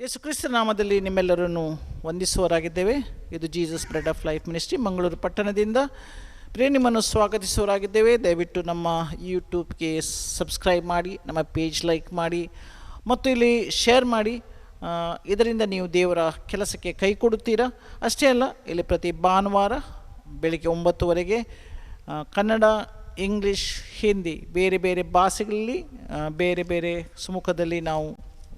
ಯೇಸು ಕ್ರಿಸ್ತ ನಾಮದಲ್ಲಿ ನಿಮ್ಮೆಲ್ಲರನ್ನು ವಂದಿಸುವರಾಗಿದ್ದೇವೆ ಇದು Jesus bread of life ministry, Mangaluru ಪಟ್ಟಣದಿಂದ. ಪ್ರಿಯ ನಿಮ್ಮನ್ನು ಸ್ವಾಗತಿಸುವರಾಗಿದ್ದೇವೆ ದಯವಿಟ್ಟು ನಮ್ಮ ಯೂಟ್ಯೂಬ್ಗೆ ಸಬ್ಸ್ಕ್ರೈಬ್ ಮಾಡಿ, ನಮ್ಮ ಪೇಜ್ ಲೈಕ್ ಮಾಡಿ, ಮತ್ತು ಇಲ್ಲಿ ಶೇರ್ ಮಾಡಿ. ಇದರಿಂದ ನೀವು ದೇವರ ಕೆಲಸಕ್ಕೆ ಕೈ ಕೊಡುತ್ತೀರಾ? ಅಷ್ಟೇ ಅಲ್ಲ, ಇಲ್ಲಿ ಪ್ರತಿ ಭಾನುವಾರ ಬೆಳಿಗ್ಗೆ ಒಂಬತ್ತುವರೆಗೆ ಕನ್ನಡ, ಇಂಗ್ಲೀಷ್, ಹಿಂದಿ ಬೇರೆ ಬೇರೆ ಭಾಷೆಗಳಲ್ಲಿ ಬೇರೆ ಬೇರೆ ಸುಮುಖದಲ್ಲಿ ನಾವು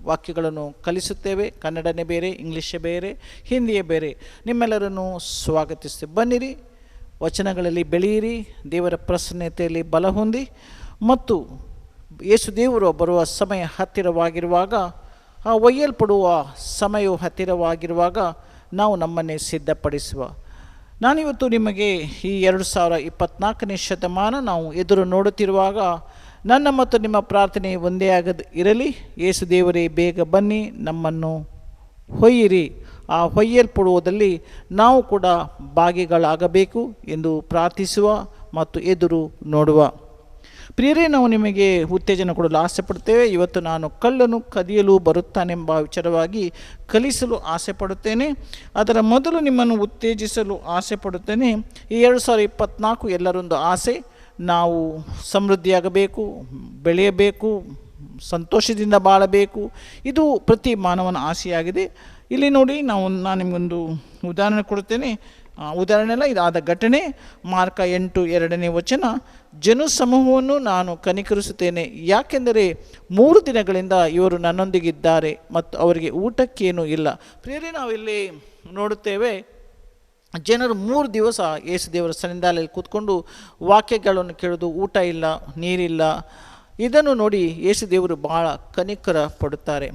ವಾಕ್ಯಗಳನ್ನು ಕಲಿಸುತ್ತೇವೆ. ಕನ್ನಡನೇ ಬೇರೆ, ಇಂಗ್ಲೀಷೇ ಬೇರೆ, ಹಿಂದಿಯೇ ಬೇರೆ. ನಿಮ್ಮೆಲ್ಲರನ್ನು ಸ್ವಾಗತಿಸ್ತೇವೆ ಬನ್ನಿರಿ, ವಚನಗಳಲ್ಲಿ ಬೆಳೆಯಿರಿ, ದೇವರ ಪ್ರಸನ್ನತೆಯಲ್ಲಿ ಬಲ ಹೊಂದಿ ಮತ್ತು ಯೇಸು ದೇವರು ಬರುವ ಸಮಯ ಹತ್ತಿರವಾಗಿರುವಾಗ, ಆ ಒಯ್ಯಲ್ಪಡುವ ಸಮಯವು ಹತ್ತಿರವಾಗಿರುವಾಗ ನಾವು ನಮ್ಮನ್ನೇ ಸಿದ್ಧಪಡಿಸುವ. ನಾನಿವತ್ತು ನಿಮಗೆ ಈ ಎರಡು ಸಾವಿರ ಇಪ್ಪತ್ನಾಲ್ಕನೇ ಶತಮಾನ ನಾವು ಎದುರು ನೋಡುತ್ತಿರುವಾಗ ನನ್ನ ಮತ್ತು ನಿಮ್ಮ ಪ್ರಾರ್ಥನೆ ಒಂದೇ ಆಗದ ಇರಲಿ. ಯೇಸು ದೇವರೇ, ಬೇಗ ಬನ್ನಿ, ನಮ್ಮನ್ನು ಹೊಯ್ಯಿರಿ. ಆ ಹೊಯ್ಯಲ್ಪಡುವುದಲ್ಲಿ ನಾವು ಕೂಡ ಭಾಗಿಗಳಾಗಬೇಕು ಎಂದು ಪ್ರಾರ್ಥಿಸುವ ಮತ್ತು ಎದುರು ನೋಡುವ. ಪ್ರಿಯರೇ, ನಾವು ನಿಮಗೆ ಉತ್ತೇಜನ ಕೊಡಲು ಆಸೆ ಪಡುತ್ತೇವೆ ಇವತ್ತು ನಾನು ಕಳ್ಳನು ಕದಿಯಲು ಬರುತ್ತಾನೆಂಬ ವಿಚಾರವಾಗಿ ಕಲಿಸಲು ಆಸೆ ಪಡುತ್ತೇನೆ ಅದರ ಮೊದಲು ನಿಮ್ಮನ್ನು ಉತ್ತೇಜಿಸಲು ಆಸೆ ಪಡುತ್ತೇನೆ ಈ ಎರಡು ಸಾವಿರದ ಇಪ್ಪತ್ತ್ನಾಲ್ಕು ಎಲ್ಲರೊಂದು ಆಸೆ. ನಾವು ಸಮೃದ್ಧಿಯಾಗಬೇಕು, ಬೆಳೆಯಬೇಕು, ಸಂತೋಷದಿಂದ ಬಾಳಬೇಕು. ಇದು ಪ್ರತಿ ಮಾನವನ ಆಸೆಯಾಗಿದೆ. ಇಲ್ಲಿ ನೋಡಿ ನಾವು ನಾನು ನಿಮಗೊಂದು ಉದಾಹರಣೆ ಕೊಡುತ್ತೇನೆ. ಉದಾಹರಣೆ ಅಲ್ಲ, ಇದಾದ ಘಟನೆ, ಮಾರ್ಕ ಎಂಟು ಎರಡನೇ ವಚನ. ಜನ ಸಮೂಹವನ್ನು ನಾನು ಕನಿಕರಿಸುತ್ತೇನೆ. ಯಾಕೆಂದರೆ ಮೂರು ದಿನಗಳಿಂದ ಇವರು ನನ್ನೊಂದಿಗಿದ್ದಾರೆ ಮತ್ತು ಅವರಿಗೆ ಊಟಕ್ಕೇನೂ ಇಲ್ಲ. ಪ್ರೇರೆ ನಾವಿಲ್ಲಿ ನೋಡುತ್ತೇವೆ ಜನರು ಮೂರು ದಿವಸ ಯೇಸು ದೇವರ ಸನ್ನಿಧಾನದಲ್ಲಿ ಕೂತ್ಕೊಂಡು ವಾಕ್ಯಗಳನ್ನು ಕೇಳೋದು, ಊಟ ಇಲ್ಲ, ನೀರಿಲ್ಲ. ಇದನ್ನು ನೋಡಿ ಯೇಸು ದೇವರು ಭಾಳ ಕನಿಕರ ಪಡುತ್ತಾರೆ.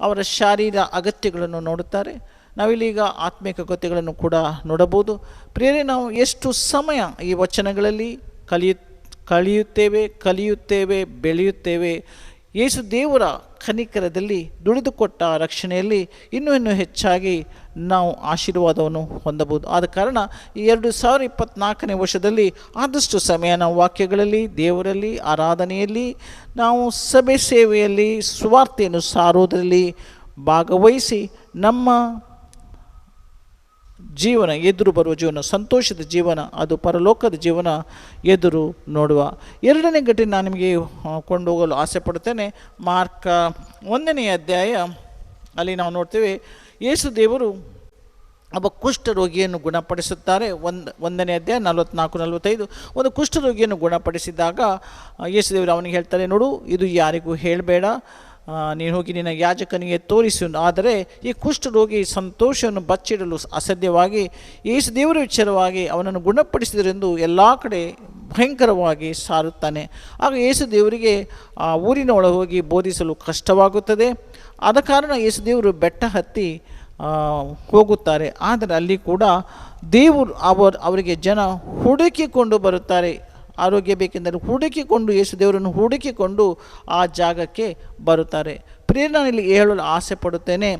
ಅವರ ಶಾರೀರ ಅಗತ್ಯಗಳನ್ನು ನೋಡುತ್ತಾರೆ. ನಾವಿಲ್ಲೀಗ ಆತ್ಮಿಕ ಅಗತ್ಯಗಳನ್ನು ಕೂಡ ನೋಡಬಹುದು. ಪ್ರಿಯರೇ, ನಾವು ಎಷ್ಟು ಸಮಯ ಈ ವಚನಗಳಲ್ಲಿ ಕಲಿಯು, ಕಲಿಯುತ್ತೇವೆ ಕಲಿಯುತ್ತೇವೆ, ಬೆಳೆಯುತ್ತೇವೆ. ಯೇಸು ದೇವರ ಕನಿಕರದಲ್ಲಿ ದುಡಿದುಕೊಟ್ಟ ರಕ್ಷಣೆಯಲ್ಲಿ ಇನ್ನೂ ಇನ್ನೂ ಹೆಚ್ಚಾಗಿ ನಾವು ಆಶೀರ್ವಾದವನ್ನು ಹೊಂದಬಹುದು. ಆದ ಕಾರಣ ಈ ಎರಡು ಸಾವಿರ ಇಪ್ಪತ್ತ್ನಾಲ್ಕನೇ ವರ್ಷದಲ್ಲಿ ಆದಷ್ಟು ಸಮಯ ನಾವು ವಾಕ್ಯಗಳಲ್ಲಿ, ದೇವರಲ್ಲಿ, ಆರಾಧನೆಯಲ್ಲಿ, ನಾವು ಸಭೆ ಸೇವೆಯಲ್ಲಿ, ಸುವಾರ್ತೆಯನ್ನು ಸಾರೋದರಲ್ಲಿ ಭಾಗವಹಿಸಿ ನಮ್ಮ ಜೀವನ, ಎದುರು ಬರುವ ಜೀವನ, ಸಂತೋಷದ ಜೀವನ, ಅದು ಪರಲೋಕದ ಜೀವನ ಎದುರು ನೋಡುವ. ಎರಡನೇ ಘಟನೆ ನಾನು ನಿಮಗೆ ಕೊಂಡೋಗಲು ಆಸೆ ಪಡ್ತೇನೆ ಮಾರ್ಕ ಒಂದನೇ ಅಧ್ಯಾಯ ಅಲ್ಲಿ ನಾವು ನೋಡ್ತೇವೆ, ಯೇಸು ದೇವರು ಒಬ್ಬ ಕುಷ್ಠರೋಗಿಯನ್ನು ಗುಣಪಡಿಸುತ್ತಾರೆ. ಒಂದು, ಒಂದನೇ ಅಧ್ಯಾಯ ನಲವತ್ನಾಲ್ಕು, ನಲವತ್ತೈದು. ಒಂದು ಕುಷ್ಠರೋಗಿಯನ್ನು ಗುಣಪಡಿಸಿದಾಗ ಯೇಸುದೇವರು ಯೇಸು ದೇವರು ಅವನಿಗೆ ಹೇಳ್ತಾರೆ ನೋಡು, ಇದು ಯಾರಿಗೂ ಹೇಳಬೇಡ. ನೀನು ಹೋಗಿ ನಿನ್ನ ಯಾಜಕನಿಗೆ ತೋರಿಸು. ಆದರೆ ಈ ಕುಷ್ಠರೋಗಿ ಸಂತೋಷವನ್ನು ಬಚ್ಚಿಡಲು ಅಸಾಧ್ಯವಾಗಿ, ಯೇಸು ದೇವರ ವಿಚಾರವಾಗಿ ಅವನನ್ನು ಗುಣಪಡಿಸಿದರೆಂದು ಎಲ್ಲ ಕಡೆ ಭಯಂಕರವಾಗಿ ಸಾರುತ್ತಾನೆ. ಆಗ ಯೇಸು ದೇವರಿಗೆ, ಆ, ಊರಿನ ಒಳಗೆ ಹೋಗಿ ಬೋಧಿಸಲು ಕಷ್ಟವಾಗುತ್ತದೆ. ಆದ ಕಾರಣ ಯೇಸು ದೇವರು ಬೆಟ್ಟ ಹತ್ತಿ ಹೋಗುತ್ತಾರೆ. ಆದರೆ ಅಲ್ಲಿ ಕೂಡ ದೇವರು, ಅವರ್, ಅವರಿಗೆ ಜನ ಹುಡುಕಿಕೊಂಡು ಬರುತ್ತಾರೆ. ಆರೋಗ್ಯ ಬೇಕೆಂದರೆ ಹುಡುಕಿಕೊಂಡು ಯೇಸು ದೇವರನ್ನು ಹುಡುಕಿಕೊಂಡು ಆ ಜಾಗಕ್ಕೆ ಬರುತ್ತಾರೆ. ಪ್ರೇರಣೆಯಲ್ಲಿ ಹೇಳಲು ಆಸೆ ಪಡುತ್ತೇನೆ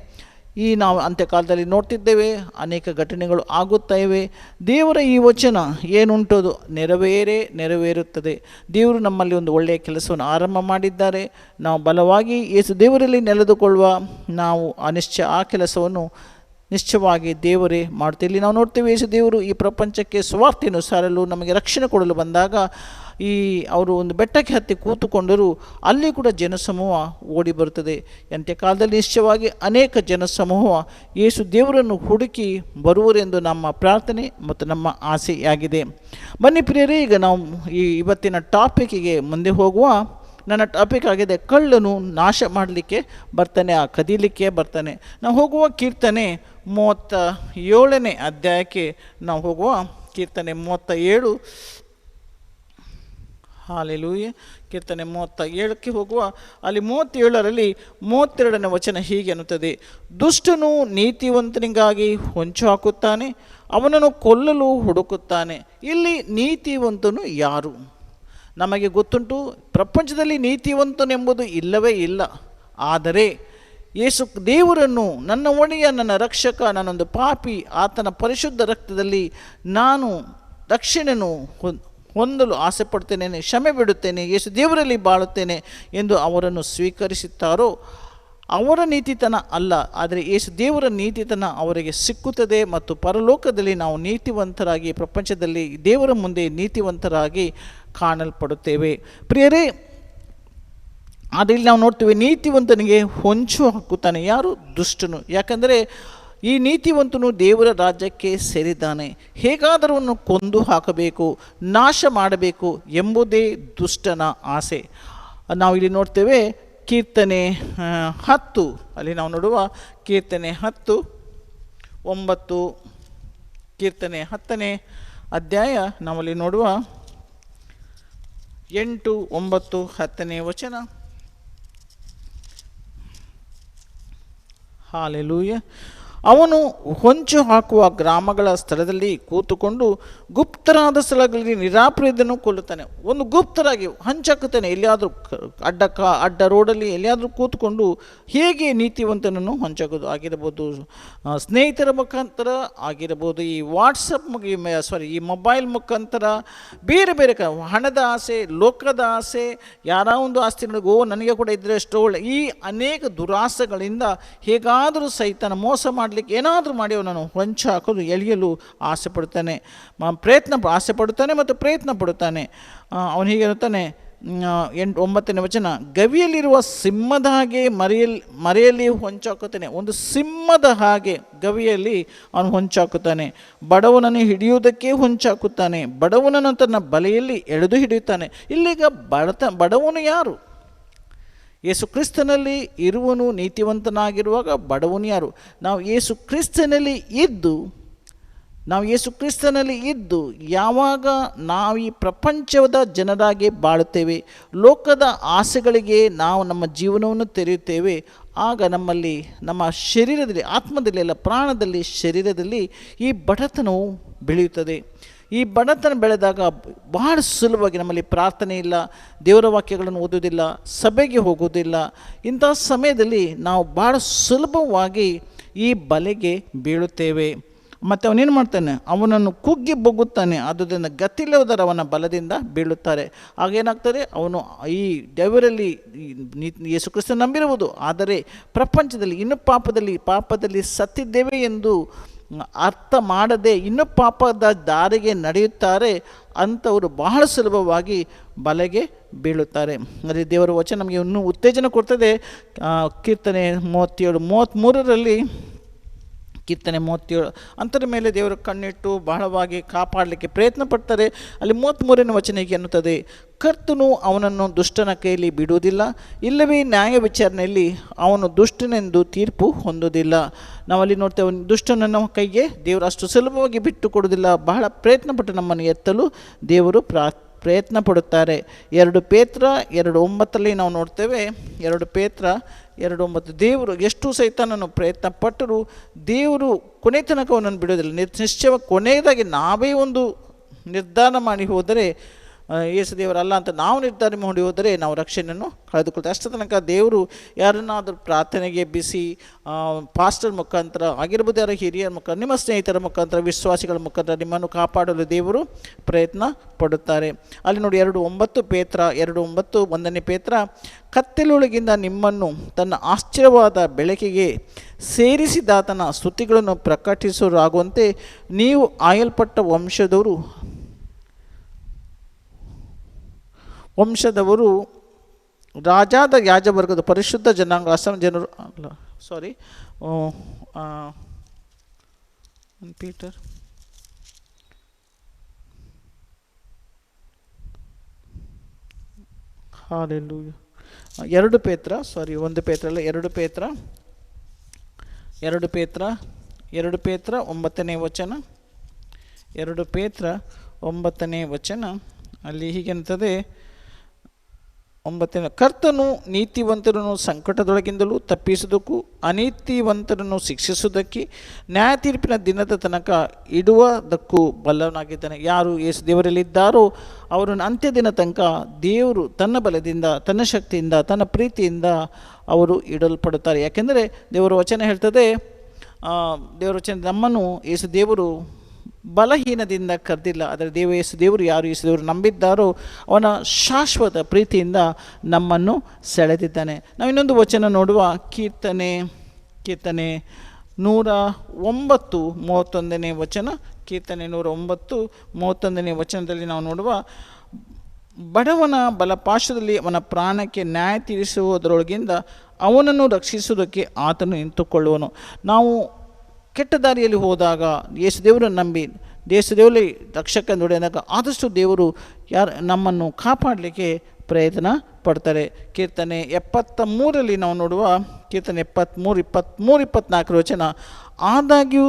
ಈ ನಾವು ಅಂತ್ಯಕಾಲದಲ್ಲಿ ನೋಡ್ತಿದ್ದೇವೆ, ಅನೇಕ ಘಟನೆಗಳು ಆಗುತ್ತಾ ಇವೆ ದೇವರ ಈ ವಚನ ಏನುಂಟದು? ನೆರವೇರೇ, ನೆರವೇರುತ್ತದೆ. ದೇವರು ನಮ್ಮಲ್ಲಿ ಒಂದು ಒಳ್ಳೆಯ ಕೆಲಸವನ್ನು ಆರಂಭ ಮಾಡಿದ್ದಾರೆ. ನಾವು ಬಲವಾಗಿ ಯೇಸು ದೇವರಲ್ಲಿ ನೆಲೆದುಕೊಳ್ಳುವ ನಾವು ಅನಿಶ್ಚಯ ಆ ಕೆಲಸವನ್ನು ನಿಶ್ಚಯವಾಗಿ ದೇವರೇ ಮಾಡ್ತೀವಿ ಇಲ್ಲಿ ನಾವು ನೋಡ್ತೀವಿ ಯೇಸು ದೇವರು ಈ ಪ್ರಪಂಚಕ್ಕೆ ಸ್ವಾರ್ಥೆಯನ್ನು ಸಾರಲು ನಮಗೆ ರಕ್ಷಣೆ ಕೊಡಲು ಬಂದಾಗ ಈ ಅವರು ಒಂದು ಬೆಟ್ಟಕ್ಕೆ ಹತ್ತಿ ಕೂತುಕೊಂಡರೂ ಅಲ್ಲಿ ಕೂಡ ಜನಸಮೂಹ ಓಡಿ ಬರುತ್ತದೆ. ಅಂತ್ಯಕಾಲದಲ್ಲಿ ನಿಶ್ಚಯವಾಗಿ ಅನೇಕ ಜನಸಮೂಹ ಯೇಸು ದೇವರನ್ನು ಹುಡುಕಿ ಬರುವರೆಂದು ನಮ್ಮ ಪ್ರಾರ್ಥನೆ ಮತ್ತು ನಮ್ಮ ಆಸೆಯಾಗಿದೆ. ಬನ್ನಿ ಪ್ರಿಯರೇ, ಈಗ ನಾವು ಈ ಇವತ್ತಿನ ಟಾಪಿಕ್ಕಿಗೆ ಮುಂದೆ ಹೋಗುವ. ನನ್ನ ಟಾಪಿಕ್ ಆಗಿದೆ, ಕಳ್ಳನು ನಾಶ ಮಾಡಲಿಕ್ಕೆ ಬರ್ತಾನೆ, ಆ ಕದೀಲಿಕ್ಕೆ ಬರ್ತಾನೆ. ನಾವು ಹೋಗುವ ಕೀರ್ತನೆ ಮೂವತ್ತ ಏಳನೇ ಅಧ್ಯಾಯಕ್ಕೆ ನಾವು ಹೋಗುವ ಕೀರ್ತನೆ ಮೂವತ್ತ ಏಳು ಹಾಲೆಲೂಯ ಕೀರ್ತನೆ ಮೂವತ್ತ ಏಳಕ್ಕೆ ಹೋಗುವ, ಅಲ್ಲಿ ಮೂವತ್ತೇಳರಲ್ಲಿ ಮೂವತ್ತೆರಡನೇ ವಚನ ಹೀಗೆ ಅನ್ನುತ್ತದೆ. ದುಷ್ಟನು ನೀತಿವಂತನಿಗಾಗಿ ಹೊಂಚು ಹಾಕುತ್ತಾನೆ ಅವನನ್ನು ಕೊಲ್ಲಲು ಹುಡುಕುತ್ತಾನೆ. ಇಲ್ಲಿ ನೀತಿವಂತನು ಯಾರು? ನಮಗೆ ಗೊತ್ತುಂಟು, ಪ್ರಪಂಚದಲ್ಲಿ ನೀತಿವಂತನೆಂಬುದು ಇಲ್ಲವೇ ಇಲ್ಲ. ಆದರೆ, ಯೇಸು ದೇವರನ್ನು, ನನ್ನ ಒಡೆಯ, ನನ್ನ ರಕ್ಷಕ, ನನ್ನೊಂದು ಪಾಪಿ, ಆತನ ಪರಿಶುದ್ಧ ರಕ್ತದಲ್ಲಿ ನಾನು ರಕ್ಷಣೆಯನ್ನು ಹೊಂದ್- ಹೊಂದಲು ಆಸೆ ಪಡ್ತೇನೆ ಕ್ಷಮೆ ಬಿಡುತ್ತೇನೆ, ಯೇಸು ದೇವರಲ್ಲಿ ಬಾಳುತ್ತೇನೆ ಎಂದು ಅವರನ್ನು ಸ್ವೀಕರಿಸುತ್ತಾರೋ ಅವರ ನೀತಿತನ ಅಲ್ಲ, ಆದರೆ ಯೇಸು ದೇವರ ನೀತಿತನ ಅವರಿಗೆ ಸಿಕ್ಕುತ್ತದೆ ಮತ್ತು ಪರಲೋಕದಲ್ಲಿ ನಾವು ನೀತಿವಂತರಾಗಿ, ಪ್ರಪಂಚದಲ್ಲಿ ದೇವರ ಮುಂದೆ ನೀತಿವಂತರಾಗಿ ಕಾಣಲ್ಪಡುತ್ತೇವೆ. ಪ್ರಿಯರೇ ಆದರೆ ಇಲ್ಲಿ ನಾವು ನೋಡ್ತೀವಿ, ನೀತಿವಂತನಿಗೆ ಹೊಂಚು ಹಾಕುತ್ತಾನೆ. ಯಾರು? ದುಷ್ಟನು. ಯಾಕಂದರೆ ಈ ನೀತಿವಂತನು ದೇವರ ರಾಜ್ಯಕ್ಕೆ ಸೇರಿದ್ದಾನೆ. ಹೇಗಾದರೂ ಅವನು ಕೊಂದು ಹಾಕಬೇಕು, ನಾಶ ಮಾಡಬೇಕು ಎಂಬುದೇ ದುಷ್ಟನ ಆಸೆ. ನಾವು ಇಲ್ಲಿ ನೋಡ್ತೇವೆ ಕೀರ್ತನೆ ಹತ್ತು. ಅಲ್ಲಿ ನಾವು ನೋಡುವ ಕೀರ್ತನೆ ಹತ್ತು, ಒಂಬತ್ತು, ಕೀರ್ತನೆ ಹತ್ತನೇ ಅಧ್ಯಾಯ. ನಾವಲ್ಲಿ ನೋಡುವ ಎಂಟು, ಒಂಬತ್ತು, ಹತ್ತನೇ ವಚನ. ಹಾಲೆಲೂಯ ಅವನು ಹೊಂಚು ಹಾಕುವ ಗ್ರಾಮಗಳ ಸ್ಥಳದಲ್ಲಿ ಕೂತುಕೊಂಡು ಗುಪ್ತರಾದ ಸ್ಥಳಗಳಲ್ಲಿ ನಿರಾಪರಾಧನು ಕೊಲ್ಲುತ್ತಾನೆ. ಒಂದು ಗುಪ್ತರಾಗಿ ಹಂಚಾಕುತ್ತಾನೆ ಎಲ್ಲಿಯಾದರೂ ಅಡ್ಡ ಕಾ, ಅಡ್ಡ ರೋಡಲ್ಲಿ ಎಲ್ಲಿಯಾದರೂ ಕೂತ್ಕೊಂಡು ಹೇಗೆ ನೀತಿವಂತನನ್ನು ಹಂಚಾಕೋದು ಆಗಿರಬಹುದು? ಸ್ನೇಹಿತರ ಮುಖಾಂತರ ಆಗಿರಬಹುದು, ಈ ವಾಟ್ಸಪ್ ಸಾರಿ ಈ ಮೊಬೈಲ್ ಮುಖಾಂತರ ಬೇರೆ ಬೇರೆ ಕ, ಹಣದ ಆಸೆ, ಲೋಕದ ಆಸೆ, ಯಾರ ಒಂದು ಆಸ್ತಿ ನನಗೆ ಕೂಡ ಇದ್ದರೆ ಅಷ್ಟು ಒಳ್ಳೆ, ಈ ಅನೇಕ ದುರಾಸೆಗಳಿಂದ ಹೇಗಾದರೂ ಸೈತಾನ ಮೋಸ ಮಾಡಲಿಕ್ಕೆ ಏನಾದರೂ ಮಾಡಿ ಅವನನ್ನು ಹೊಂಚ ಹಾಕೋದು ಎಳೆಯಲು ಆಸೆ ಪಡ್ತಾನೆ ಪ್ರಯತ್ನ ಆಸೆ ಪಡುತ್ತಾನೆ ಮತ್ತು ಪ್ರಯತ್ನ ಪಡುತ್ತಾನೆ. ಅವನು ಹೀಗೆ ಇರುತ್ತಾನೆ ಎಂಟು, ಒಂಬತ್ತನೇ ವಚನ, ಗವಿಯಲ್ಲಿರುವ ಸಿಂಹದ ಹಾಗೆ ಮರೆಯಲ್ಲಿ ಮರೆಯಲ್ಲಿ ಹೊಂಚಾಕುತ್ತಾನೆ ಒಂದು ಸಿಂಹದ ಹಾಗೆ ಗವಿಯಲ್ಲಿ ಅವನು ಹೊಂಚಾಕುತ್ತಾನೆ ಬಡವನನ್ನು ಹಿಡಿಯುವುದಕ್ಕೆ ಹೊಂಚಾಕುತ್ತಾನೆ ಬಡವನನ್ನು ತನ್ನ ಬಲೆಯಲ್ಲಿ ಎಳೆದು ಹಿಡಿಯುತ್ತಾನೆ. ಇಲ್ಲಿಗ ಬಡತ, ಬಡವನು ಯಾರು? ಯೇಸು ಕ್ರಿಸ್ತನಲ್ಲಿ ಇರುವನು ನೀತಿವಂತನಾಗಿರುವಾಗ ಬಡವನು ಯಾರು? ನಾವು ಯೇಸು ಕ್ರಿಸ್ತನಲ್ಲಿ ಇದ್ದು, ನಾವು ಯೇಸು ಕ್ರಿಸ್ತನಲ್ಲಿ ಇದ್ದು, ಯಾವಾಗ ನಾವು ಈ ಪ್ರಪಂಚದ ಜನರಾಗಿ ಬಾಳುತ್ತೇವೆ, ಲೋಕದ ಆಸೆಗಳಿಗೆ ನಾವು ನಮ್ಮ ಜೀವನವನ್ನು ತೆರೆಯುತ್ತೇವೆ, ಆಗ ನಮ್ಮಲ್ಲಿ, ನಮ್ಮ ಶರೀರದಲ್ಲಿ ಆತ್ಮದಲ್ಲಿ ಅಲ್ಲ ಪ್ರಾಣದಲ್ಲಿ, ಶರೀರದಲ್ಲಿ ಈ ಬಡತನವು ಬೆಳೆಯುತ್ತದೆ. ಈ ಬಡತನ ಬೆಳೆದಾಗ ಬಹಳ ಸುಲಭವಾಗಿ ನಮ್ಮಲ್ಲಿ ಪ್ರಾರ್ಥನೆ ಇಲ್ಲ, ದೇವರ ವಾಕ್ಯಗಳನ್ನು ಓದೋದಿಲ್ಲ ಸಭೆಗೆ ಹೋಗೋದಿಲ್ಲ ಇಂಥ ಸಮಯದಲ್ಲಿ ನಾವು ಭಾಳ ಸುಲಭವಾಗಿ ಈ ಬಲೆಗೆ ಬೀಳುತ್ತೇವೆ. ಮತ್ತು ಅವನೇನು ಮಾಡ್ತಾನೆ? ಅವನನ್ನು ಕುಗ್ಗಿ ಬೊಗ್ಗುತ್ತಾನೆ. ಆದ್ದರಿಂದ ಗತಿಲ್ಲದರ ಅವನ ಬಲದಿಂದ ಬೀಳುತ್ತಾರೆ. ಆಗೇನಾಗ್ತದೆ ಅವನು ಈ ದೇವರಲ್ಲಿ ಯೇಸು ಕ್ರಿಸ್ತ ನಂಬಿರುವುದು ಆದರೆ ಪ್ರಪಂಚದಲ್ಲಿ, ಇನ್ನೂ ಪಾಪದಲ್ಲಿ ಪಾಪದಲ್ಲಿ ಸತ್ತಿದ್ದೇವೆ ಎಂದು ಅರ್ಥ ಮಾಡದೆ ಇನ್ನೂ ಪಾಪದ ದಾರಿಗೆ ನಡೆಯುತ್ತಾರೆ ಅಂಥವರು ಬಹಳ ಸುಲಭವಾಗಿ ಬಲೆಗೆ ಬೀಳುತ್ತಾರೆ. ಅದೇ ದೇವರ ವಚನ ನಮಗೆ ಇನ್ನೂ ಉತ್ತೇಜನ ಕೊಡ್ತದೆ. ಕೀರ್ತನೆ ಮೂವತ್ತೇಳು ಮೂವತ್ತ್ಮೂರರಲ್ಲಿ ಕೀರ್ತನೆ ಮೂವತ್ತೇಳು ಅಂತರ ಮೇಲೆ ದೇವರು ಕಣ್ಣಿಟ್ಟು ಬಹಳವಾಗಿ ಕಾಪಾಡಲಿಕ್ಕೆ ಪ್ರಯತ್ನ ಪಡ್ತಾರೆ. ಅಲ್ಲಿ ಮೂವತ್ತ್ಮೂರನೇ ವಚನ ಹೀಗೆ ಅನ್ನುತ್ತದೆ, ಕರ್ತನು ಅವನನ್ನು ದುಷ್ಟನ ಕೈಯಲ್ಲಿ ಬಿಡುವುದಿಲ್ಲ, ಇಲ್ಲವೇ ನ್ಯಾಯ ವಿಚಾರಣೆಯಲ್ಲಿ ಅವನು ದುಷ್ಟನೆಂದು ತೀರ್ಪು ಹೊಂದುವುದಿಲ್ಲ. ನಾವಲ್ಲಿ ನೋಡ್ತೇವೆ, ದುಷ್ಟನನ್ನು ಕೈಗೆ ದೇವರು ಅಷ್ಟು ಸುಲಭವಾಗಿ ಬಿಟ್ಟು ಕೊಡುವುದಿಲ್ಲ ಬಹಳ ಪ್ರಯತ್ನಪಟ್ಟು ನಮ್ಮನ್ನು ಎತ್ತಲು ದೇವರು ಪ್ರಾ ಪ್ರಯತ್ನ ಪಡುತ್ತಾರೆ. ಎರಡು ಪೇತ್ರ, ಎರಡು ಒಂಬತ್ತರಲ್ಲಿ ನಾವು ನೋಡ್ತೇವೆ, ಎರಡು ಪೇತ್ರ, ಎರಡು ಒಂಬತ್ತು. ದೇವರು ಎಷ್ಟು ಸೈತಾನನ್ನು ಪ್ರಯತ್ನ ಪಟ್ಟರು ದೇವರು ಕೊನೆ ತನಕ ಅವನನ್ನು ಬಿಡೋದಿಲ್ಲ. ನಿಶ್ಚಯ ಕೊನೆಯದಾಗಿ ನಾವೇ ಒಂದು ನಿರ್ಧಾರ ಮಾಡಿ ಹೋದರೆ ಯೇಸು ದೇವರಲ್ಲ ಅಂತ ನಾವು ನಿರ್ಧಾರ ಮಾಡಿ ಹೋದರೆ ನಾವು ರಕ್ಷಣೆಯನ್ನು ಕಳೆದುಕೊಳ್ತೇವೆ. ಅಷ್ಟು ತನಕ ದೇವರು ಯಾರನ್ನಾದರೂ ಪ್ರಾರ್ಥನೆಗೆ ಬಿಸಿ ಪಾಸ್ಟರ್ ಮುಖಾಂತರ ಆಗಿರ್ಬೋದು, ಯಾರ ಹಿರಿಯರ ಮುಖಾಂತರ ನಿಮ್ಮ ಸ್ನೇಹಿತರ ಮುಖಾಂತರ, ವಿಶ್ವಾಸಿಗಳ ಮುಖಾಂತರ ನಿಮ್ಮನ್ನು ಕಾಪಾಡಲು ದೇವರು ಪ್ರಯತ್ನ ಪಡುತ್ತಾರೆ. ಅಲ್ಲಿ ನೋಡಿ ಎರಡು ಒಂಬತ್ತು ಪೇತ್ರ, ಎರಡು ಒಂಬತ್ತು ಒಂದನೇ ಪೇತ್ರ, ಕತ್ತಲೊಳಗಿಂದ ನಿಮ್ಮನ್ನು ತನ್ನ ಆಶ್ಚರ್ಯವಾದ ಬೆಳಕಿಗೆ ಸೇರಿಸಿದಾತನ ಸ್ತುತಿಗಳನ್ನು ಪ್ರಕಟಿಸೋರಾಗುವಂತೆ ನೀವು ಆಯಲ್ಪಟ್ಟ ವಂಶದವರು ವಂಶದವರು ರಾಜಾದ ಯಾಜವರ್ಗದ ಪರಿಶುದ್ಧ ಜನಾಂಗ ಅಸಮ ಜನರು ಅಲ್ಲ ಸಾರಿ ಪೀಟರ್? ಹಾಲೆಲ್ಲು ಎರಡು ಪೇತ್ರ ಸಾರಿ ಒಂದು ಪೇತ್ರ ಅಲ್ಲ, ಎರಡು ಪೇತ್ರ. ಎರಡು ಪೇತ್ರ ಎರಡು ಪೇತ್ರ, ಒಂಬತ್ತನೇ ವಚನ. ಎರಡು ಪೇತ್ರ, ಒಂಬತ್ತನೇ ವಚನ. ಅಲ್ಲಿ ಹೀಗೆಂತದೆ ಒಂಬತ್ತನೇ, ಕರ್ತನು ನೀತಿವಂತರನ್ನು ಸಂಕಟದೊಳಗಿಂದಲೂ ತಪ್ಪಿಸುವುದಕ್ಕೂ, ಅನೀತಿವಂತರನ್ನು ಶಿಕ್ಷಿಸುವುದಕ್ಕೆ ನ್ಯಾಯ ತೀರ್ಪಿನ ದಿನದ ತನಕ ಇಡುವುದಕ್ಕೂ ಬಲ್ಲವನಾಗಿದ್ದಾನೆ. ಯಾರು ಯೇಸು ದೇವರಲ್ಲಿದ್ದಾರೋ ಅವರನ್ನು ಅಂತ್ಯ ದಿನ ತನಕ ದೇವರು ತನ್ನ ಬಲದಿಂದ, ತನ್ನ ಶಕ್ತಿಯಿಂದ, ತನ್ನ ಪ್ರೀತಿಯಿಂದ ಅವರು ಇಡಲ್ಪಡುತ್ತಾರೆ. ಯಾಕೆಂದರೆ ದೇವರ ವಚನ ಹೇಳ್ತದೆ ದೇವರ ವಚನ ನಮ್ಮನ್ನು ಯೇಸು ದೇವರು ಬಲಹೀನದಿಂದ ಕರೆದಿಲ್ಲ. ಆದರೆ ದೇವ ಯೇಸು, ದೇವರು ಯಾರು, ಯೇಸು ದೇವರು ನಂಬಿದ್ದಾರೋ ಅವನ ಶಾಶ್ವತ ಪ್ರೀತಿಯಿಂದ ನಮ್ಮನ್ನು ಸೆಳೆದಿದ್ದಾನೆ. ನಾವು ಇನ್ನೊಂದು ವಚನ ನೋಡುವ. ಕೀರ್ತನೆ ಕೀರ್ತನೆ ನೂರ ಒಂಬತ್ತು, ಮೂವತ್ತೊಂದನೇ ವಚನ. ಕೀರ್ತನೆ ನೂರ ಒಂಬತ್ತು, ಮೂವತ್ತೊಂದನೇ ವಚನದಲ್ಲಿ ನಾವು ನೋಡುವ. ಬಡವನ ಬಲಪಾಶದಲ್ಲಿ ಅವನ ಪ್ರಾಣಕ್ಕೆ ನ್ಯಾಯ ತೀರಿಸುವುದರೊಳಗಿಂದ ಅವನನ್ನು ರಕ್ಷಿಸುವುದಕ್ಕೆ ಆತನು ನಿಂತುಕೊಳ್ಳುವನು. ನಾವು ಕೆಟ್ಟ ದಾರಿಯಲ್ಲಿ ಹೋದಾಗ ಯೇಸು ದೇವರನ್ನು ನಂಬಿ ದೇಶ ದೇವರಲ್ಲಿ ರಕ್ಷಕ ನೋಡಿದಾಗ ಆದಷ್ಟು ದೇವರು ಯಾರು ನಮ್ಮನ್ನು ಕಾಪಾಡಲಿಕ್ಕೆ ಪ್ರಯತ್ನ ಪಡ್ತಾರೆ. ಕೀರ್ತನೆ ಎಪ್ಪತ್ತ ಮೂರಲ್ಲಿ ನಾವು ನೋಡುವ ಕೀರ್ತನೆ ಎಪ್ಪತ್ತ್ಮೂರು, ಇಪ್ಪತ್ತ್ಮೂರು ಇಪ್ಪತ್ತ್ನಾಲ್ಕರ ವಚನ, ಆದಾಗ್ಯೂ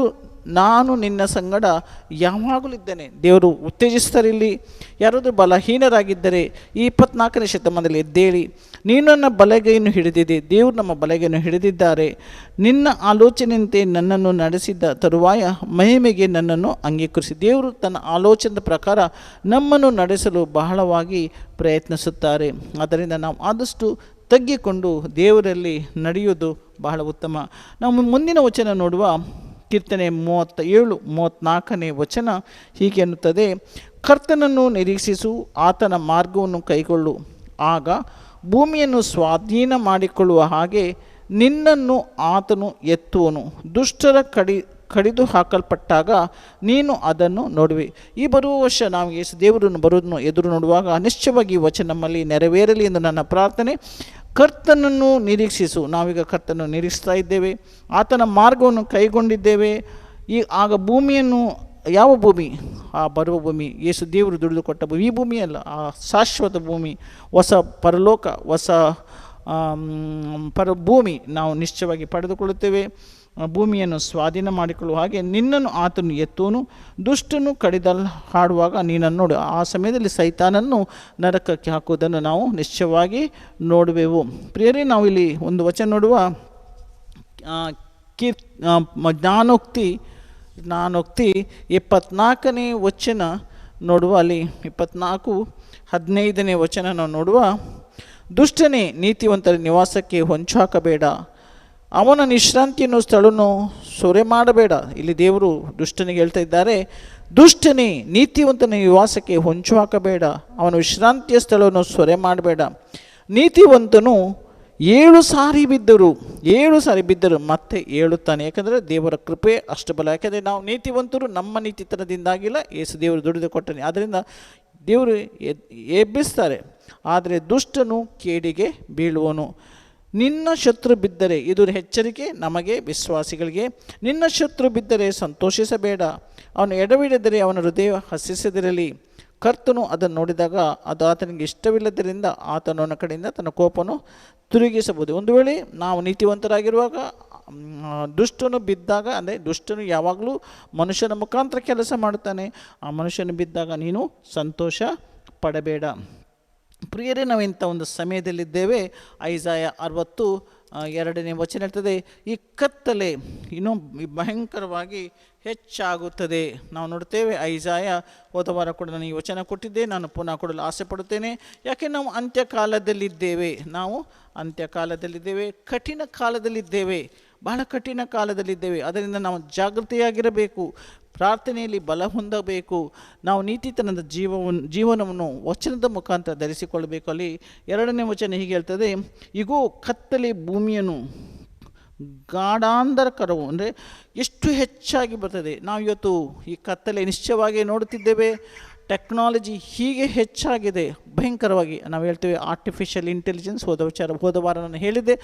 ನಾನು ನಿನ್ನ ಸಂಗಡ ಯಾವಾಗಲೂ ಇದ್ದೇನೆ. ದೇವರು ಉತ್ತೇಜಿಸ್ತರಿಲ್ಲಿ ಯಾರಾದರೂ ಬಲಹೀನರಾಗಿದ್ದರೆ ಈ ಇಪ್ಪತ್ನಾಲ್ಕನೇ ಶತಮಾನದಲ್ಲಿ ಎದ್ದೇಳಿ, ನೀನು ನನ್ನ ಬಲಗೈಯನ್ನು ಹಿಡಿದಿದೆ, ದೇವರು ನಮ್ಮ ಬಲಗೈಯನ್ನು ಹಿಡಿದಿದ್ದಾರೆ. ನಿನ್ನ ಆಲೋಚನೆಯಂತೆ ನನ್ನನ್ನು ನಡೆಸಿದ್ದ ತರುವಾಯ ಮಹಿಮೆಗೆ ನನ್ನನ್ನು ಅಂಗೀಕರಿಸಿ. ದೇವರು ತನ್ನ ಆಲೋಚನೆಯ ಪ್ರಕಾರ ನಮ್ಮನ್ನು ನಡೆಸಲು ಬಹಳವಾಗಿ ಪ್ರಯತ್ನಿಸುತ್ತಾರೆ. ಆದ್ದರಿಂದ ನಾವು ಆದಷ್ಟು ತಗ್ಗಿಕೊಂಡು ದೇವರಲ್ಲಿ ನಡೆಯುವುದು ಬಹಳ ಉತ್ತಮ. ನಾವು ಮುಂದಿನ ವಚನ ನೋಡುವ ಕೀರ್ತನೆ ಮೂವತ್ತ ಏಳು ಮೂವತ್ತ್ನಾಲ್ಕನೇ ವಚನ ಹೀಗೆ ಅನ್ನುತ್ತದೆ ಕರ್ತನನ್ನು ನಿರೀಕ್ಷಿಸು, ಆತನ ಮಾರ್ಗವನ್ನು ಕೈಗೊಳ್ಳು. ಆಗ ಭೂಮಿಯನ್ನು ಸ್ವಾಧೀನ ಮಾಡಿಕೊಳ್ಳುವ ಹಾಗೆ ನಿನ್ನನ್ನು ಆತನು ಎತ್ತುವನು. ದುಷ್ಟರ ಕಡಿ, ಕಡಿದು ಹಾಕಲ್ಪಟ್ಟಾಗ ನೀನು ಅದನ್ನು ನೋಡುವೆ. ಈ ಬರುವ ವರ್ಷ ನಾವು ಯೇಸು ದೇವರನ್ನು ಬರೋದನ್ನು ಎದುರು ನೋಡುವಾಗ ನಿಶ್ಚಯವಾಗಿ ವಚನ ನಮ್ಮಲ್ಲಿ ನೆರವೇರಲಿ ಎಂದು ನನ್ನ ಪ್ರಾರ್ಥನೆ. ಕರ್ತನನ್ನು ನಿರೀಕ್ಷಿಸು. ನಾವೀಗ ಕರ್ತನನ್ನು ನಿರೀಕ್ಷಿಸ್ತಾ ಇದ್ದೇವೆ. ಆತನ ಮಾರ್ಗವನ್ನು ಕೈಗೊಂಡಿದ್ದೇವೆ. ಈ ಆಗ ಭೂಮಿಯನ್ನು, ಯಾವ ಭೂಮಿ? ಆ ಬರುವ ಭೂಮಿ ಯೇಸು ದೇವರು ದುಡಿದು ಕೊಟ್ಟ ಭೂಮಿ. ಈ ಭೂಮಿಯಲ್ಲ ಆ ಶಾಶ್ವತ ಭೂಮಿ. ಹೊಸ ಪರಲೋಕ, ಹೊಸ ಪರ ಭೂಮಿ ನಾವು ನಿಶ್ಚಯವಾಗಿ ಪಡೆದುಕೊಳ್ಳುತ್ತೇವೆ. ಭೂಮಿಯನ್ನು ಸ್ವಾಧೀನ ಮಾಡಿಕೊಳ್ಳುವ ಹಾಗೆ ನಿನ್ನನ್ನು ಆತನು ಎತ್ತುವನು. ದುಷ್ಟನು ಕಡಿದಲ್ಲಿ ಹಾಡುವಾಗ ನೀನನ್ನು ನೋಡು. ಆ ಸಮಯದಲ್ಲಿ ಸೈತಾನನ್ನು ನರಕಕ್ಕೆ ಹಾಕುವುದನ್ನು ನಾವು ನಿಶ್ಚಯವಾಗಿ ನೋಡುವೆವು. ಪ್ರಿಯರೇ ನಾವು ಇಲ್ಲಿ ಒಂದು ವಚನ ನೋಡುವ. ಕೀರ್ ಜ್ಞಾನೋಕ್ತಿ ಜ್ಞಾನೋಕ್ತಿ ಇಪ್ಪತ್ನಾಲ್ಕನೇ ವಚನ ನೋಡುವ. ಅಲ್ಲಿ ಇಪ್ಪತ್ನಾಲ್ಕು ಹದಿನೈದನೇ ವಚನ ನಾವು ನೋಡುವ. ದುಷ್ಟನೇ, ನೀತಿವಂತರ ನಿವಾಸಕ್ಕೆ ಹೊಂಚು ಹಾಕಬೇಡ. ಅವನ ವಿಶ್ರಾಂತಿಯನ್ನು ಸ್ಥಳನು ಸೊರೆ ಮಾಡಬೇಡ. ಇಲ್ಲಿ ದೇವರು ದುಷ್ಟನಿಗೆ ಹೇಳ್ತಾ ಇದ್ದಾರೆ, ದುಷ್ಟನಿ, ನೀತಿವಂತನ ನಿವಾಸಕ್ಕೆ ಹೊಂಚು ಹಾಕಬೇಡ. ಅವನ ವಿಶ್ರಾಂತಿಯ ಸ್ಥಳವನ್ನು ಸೊರೆ ಮಾಡಬೇಡ. ನೀತಿವಂತನು ಏಳು ಸಾರಿ ಬಿದ್ದರು, ಏಳು ಸಾರಿ ಬಿದ್ದರು, ಮತ್ತೆ ಹೇಳುತ್ತಾನೆ ಯಾಕಂದರೆ ದೇವರ ಕೃಪೆ ಅಷ್ಟು ಬಲ. ಯಾಕೆಂದರೆ ನಾವು ನೀತಿವಂತರು, ನಮ್ಮ ನೀತಿತನದಿಂದಾಗಿಲ್ಲ ಏಸು ದೇವರು ದುಡಿದು ಕೊಟ್ಟನೆ. ಆದ್ದರಿಂದ ದೇವರು ಎಬ್ಬಿಸ್ತಾರೆ. ಆದರೆ ದುಷ್ಟನು ಕೇಡಿಗೆ ಬೀಳುವನು. ನಿನ್ನ ಶತ್ರು ಬಿದ್ದರೆ ಇದು ಎಚ್ಚರಿಕೆ, ನಮಗೆ ವಿಶ್ವಾಸಿಗಳಿಗೆ. ನಿನ್ನ ಶತ್ರು ಬಿದ್ದರೆ ಸಂತೋಷಿಸಬೇಡ. ಅವನು ಎಡವಿಡಿದರೆ ಅವನ ಹೃದಯ ಹಸಿಸದಿರಲಿ. ಕರ್ತನು ಅದನ್ನು ನೋಡಿದಾಗ ಅದು ಆತನಿಗೆ ಇಷ್ಟವಿಲ್ಲದರಿಂದ ಆತನವನ ಕಡೆಯಿಂದ ತನ್ನ ಕೋಪವನ್ನು ತಿರುಗಿಸಬಹುದು. ಒಂದು ವೇಳೆ ನಾವು ನೀತಿವಂತರಾಗಿರುವಾಗ ದುಷ್ಟನು ಬಿದ್ದಾಗ, ಅಂದರೆ ದುಷ್ಟನು ಯಾವಾಗಲೂ ಮನುಷ್ಯನ ಮುಖಾಂತರ ಕೆಲಸ ಮಾಡುತ್ತಾನೆ. ಆ ಮನುಷ್ಯನು ಬಿದ್ದಾಗ ನೀನು ಸಂತೋಷ ಪಡಬೇಡ. ಪ್ರಿಯರೇ ನಾವು ಇಂಥ ಒಂದು ಸಮಯದಲ್ಲಿದ್ದೇವೆ. ಐಸಾಯ ಅರವತ್ತು ಎರಡನೇ ವಚನ ಇರ್ತದೆ ಈ ಕತ್ತಲೆ ಇನ್ನೂ ಭಯಂಕರವಾಗಿ ಹೆಚ್ಚಾಗುತ್ತದೆ. ನಾವು ನೋಡ್ತೇವೆ, ಐಸಾಯ ಹೋದ ವಾರ ಕೂಡ ನಾನು ಈ ವಚನ ಕೊಟ್ಟಿದ್ದೆ, ನಾನು ಪುನಃ ಕೊಡಲು ಆಸೆ ಪಡುತ್ತೇನೆ. ಯಾಕೆ ನಾವು ಅಂತ್ಯಕಾಲದಲ್ಲಿದ್ದೇವೆ? ನಾವು ಅಂತ್ಯಕಾಲದಲ್ಲಿದ್ದೇವೆ, ಕಠಿಣ ಕಾಲದಲ್ಲಿದ್ದೇವೆ. ಬಹಳ ಕಠಿಣ ಕಾಲದಲ್ಲಿದ್ದೇವೆ. ಅದರಿಂದ ನಾವು ಜಾಗೃತಿಯಾಗಿರಬೇಕು. ಪ್ರಾರ್ಥನೆಯಲ್ಲಿ ಬಲ ಹೊಂದಬೇಕು. ನಾವು ನೀತಿತನದ ಜೀವವನ್ನು ಜೀವನವನ್ನು ವಚನದ ಮುಖಾಂತರ ಧರಿಸಿಕೊಳ್ಳಬೇಕು. ಅಲ್ಲಿ ಎರಡನೇ ವಚನ ಹೀಗೆ ಹೇಳ್ತದೆ ಈಗೂ ಕತ್ತಲೆ ಭೂಮಿಯನ್ನು ಗಾಢಾಂಧರಕರವು ಅಂದರೆ ಎಷ್ಟು ಹೆಚ್ಚಾಗಿ ಬರ್ತದೆ. ನಾವು ಇವತ್ತು ಈ ಕತ್ತಲೆ ನಿಶ್ಚಯವಾಗಿ ನೋಡುತ್ತಿದ್ದೇವೆ. ಟೆಕ್ನಾಲಜಿ ಹೀಗೆ ಹೆಚ್ಚಾಗಿದೆ, ಭಯಂಕರವಾಗಿ. ನಾವು ಹೇಳ್ತೇವೆ ಆರ್ಟಿಫಿಷಿಯಲ್ ಇಂಟೆಲಿಜೆನ್ಸ್ ಹೋದ ವಿಚಾರ, ಹೋದ ವಾರ ನಾನು ಹೇಳಿದೆ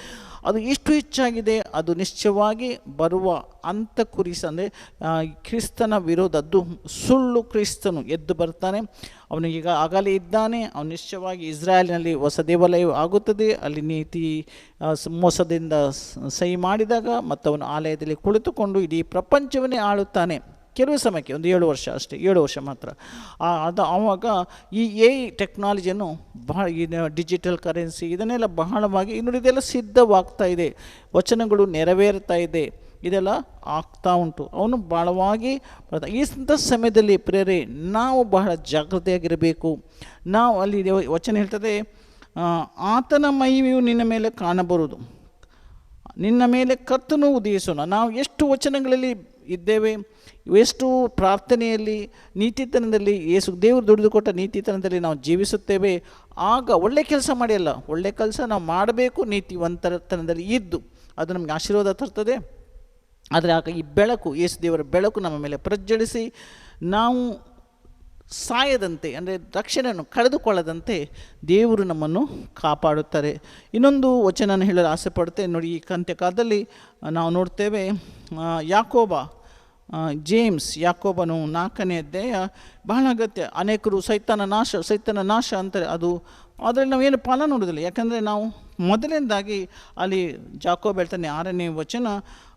ಅದು ಎಷ್ಟು ಹೆಚ್ಚಾಗಿದೆ, ಅದು ನಿಶ್ಚಯವಾಗಿ ಬರುವ ಅಂತ ಕುರಿಸ, ಅಂದರೆ ಕ್ರಿಸ್ತನ ವಿರೋಧದ್ದು ಸುಳ್ಳು ಕ್ರಿಸ್ತನು ಎದ್ದು ಬರ್ತಾನೆ. ಅವನು ಈಗ ಆಗಲೇ ಇದ್ದಾನೆ. ಅವನು ನಿಶ್ಚಯವಾಗಿ ಇಸ್ರಾಯೇಲ್ನಲ್ಲಿ ಹೊಸ ದೇವಾಲಯ ಆಗುತ್ತದೆ. ಅಲ್ಲಿ ನೀತಿ ಮೋಸದಿಂದ ಸಹಿ ಮಾಡಿದಾಗ ಮತ್ತು ಅವನು ಆಲಯದಲ್ಲಿ ಕುಳಿತುಕೊಂಡು ಇಡೀ ಪ್ರಪಂಚವನ್ನೇ ಆಳುತ್ತಾನೆ. ಕೆಲವು ಸಮಯಕ್ಕೆ, ಒಂದು ಏಳು ವರ್ಷ ಅಷ್ಟೇ, ಏಳು ವರ್ಷ ಮಾತ್ರ. ಅದು ಆವಾಗ ಈ ಎ ಟೆಕ್ನಾಲಜಿಯನ್ನು ಬಹಳ ಈ ಡಿಜಿಟಲ್ ಕರೆನ್ಸಿ ಇದನ್ನೆಲ್ಲ ಬಹಳವಾಗಿ ಇನ್ನು ಇದೆಲ್ಲ ಸಿದ್ಧವಾಗ್ತಾ ಇದೆ. ವಚನಗಳು ನೆರವೇರ್ತಾ ಇದೆ. ಇದೆಲ್ಲ ಆಗ್ತಾ ಉಂಟು. ಅವನು ಬಹಳವಾಗಿ ಇಂಥ ಸಮಯದಲ್ಲಿ ಪ್ರೇರೆ, ನಾವು ಬಹಳ ಜಾಗ್ರತೆಯಾಗಿರಬೇಕು. ನಾವು ಅಲ್ಲಿ ವಚನ ಹೇಳ್ತದೆ ಆತನ ಮಹಿಮೆಯು ನಿನ್ನ ಮೇಲೆ ಕಾಣಬರುವುದು. ನಿನ್ನ ಮೇಲೆ ಕತ್ತನು ಉದಯಿಸೋಣ. ನಾವು ಎಷ್ಟು ವಚನಗಳಲ್ಲಿ ಇದ್ದೇವೆ. ಎಷ್ಟು ಪ್ರಾರ್ಥನೆಯಲ್ಲಿ, ನೀತಿತನದಲ್ಲಿ, ಯೇಸು ದೇವರು ದುಡಿದುಕೊಟ್ಟ ನೀತಿತನದಲ್ಲಿ ನಾವು ಜೀವಿಸುತ್ತೇವೆ. ಆಗ ಒಳ್ಳೆ ಕೆಲಸ ಮಾಡಿಯಲ್ಲ ಒಳ್ಳೆ ಕೆಲಸ ನಾವು ಮಾಡಬೇಕು ನೀತಿವಂತರತನದಲ್ಲಿ ಇದ್ದು. ಅದು ನಮಗೆ ಆಶೀರ್ವಾದ ತರ್ತದೆ. ಆದರೆ ಆಗ ಈ ಬೆಳಕು, ಯೇಸು ದೇವರ ಬೆಳಕು ನಮ್ಮ ಮೇಲೆ ಪ್ರಜ್ವಲಿಸಿ, ನಾವು ಸಾಯದಂತೆ, ಅಂದರೆ ರಕ್ಷಣೆಯನ್ನು ಕಳೆದುಕೊಳ್ಳದಂತೆ ದೇವರು ನಮ್ಮನ್ನು ಕಾಪಾಡುತ್ತಾರೆ. ಇನ್ನೊಂದು ವಚನ ಹೇಳಲು ಆಸೆ ಪಡುತ್ತೆ ನೋಡಿ, ಈ ಕಂತ್ಯಕಾಲದಲ್ಲಿ ನಾವು ನೋಡ್ತೇವೆ ಯಾಕೋಬಾ ಜೇಮ್ಸ್ ಯಾಕೋಬನು ನಾಲ್ಕನೇ ಅಧ್ಯಾಯ ಬಹಳ ಅಗತ್ಯ. ಅನೇಕರು ಸೈತನ ನಾಶ ಸೈತನ ನಾಶ ಅಂತಾರೆ. ಅದು ಅದರಲ್ಲಿ ನಾವೇನು ಫಲ ನೋಡೋದಿಲ್ಲ. ಯಾಕಂದರೆ ನಾವು ಮೊದಲನೇದಾಗಿ ಅಲ್ಲಿ ಜಾಕೋಬ್ ಹೇಳ್ತಾನೆ ಆರನೇ ವಚನ,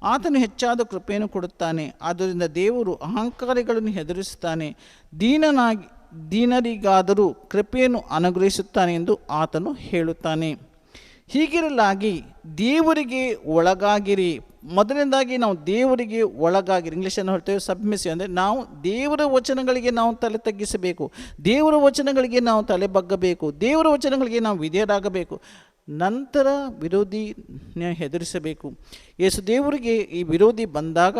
ಆತನು ಹೆಚ್ಚಾದ ಕೃಪೆಯನ್ನು ಕೊಡುತ್ತಾನೆ. ಆದ್ದರಿಂದ ದೇವರು ಅಹಂಕಾರಿಗಳನ್ನು ಹೆದರಿಸುತ್ತಾನೆ. ದೀನನಾಗಿ, ದೀನರಿಗಾದರೂ ಕೃಪೆಯನ್ನು ಅನುಗ್ರಹಿಸುತ್ತಾನೆ ಎಂದು ಆತನು ಹೇಳುತ್ತಾನೆ. ಹೀಗಿರಲಾಗಿ ದೇವರಿಗೆ ಒಳಗಾಗಿರಿ. ಮೊದಲನೇದಾಗಿ ನಾವು ದೇವರಿಗೆ ಒಳಗಾಗಿ ಇಂಗ್ಲೀಷನ್ನು ಹೇಳ್ತೇವೆ ಸಬ್ಮಿಸಿ ಅಂದರೆ ನಾವು ದೇವರ ವಚನಗಳಿಗೆ ನಾವು ತಲೆ ತಗ್ಗಿಸಬೇಕು. ದೇವರ ವಚನಗಳಿಗೆ ನಾವು ತಲೆ ಬಗ್ಗಬೇಕು. ದೇವರ ವಚನಗಳಿಗೆ ನಾವು ವಿಧೇಯರಾಗಬೇಕು. ನಂತರ ವಿರೋಧಿನ ಹೆದರಿಸಬೇಕು ಯೇಸು ದೇವರಿಗೆ ಈ ವಿರೋಧಿ ಬಂದಾಗ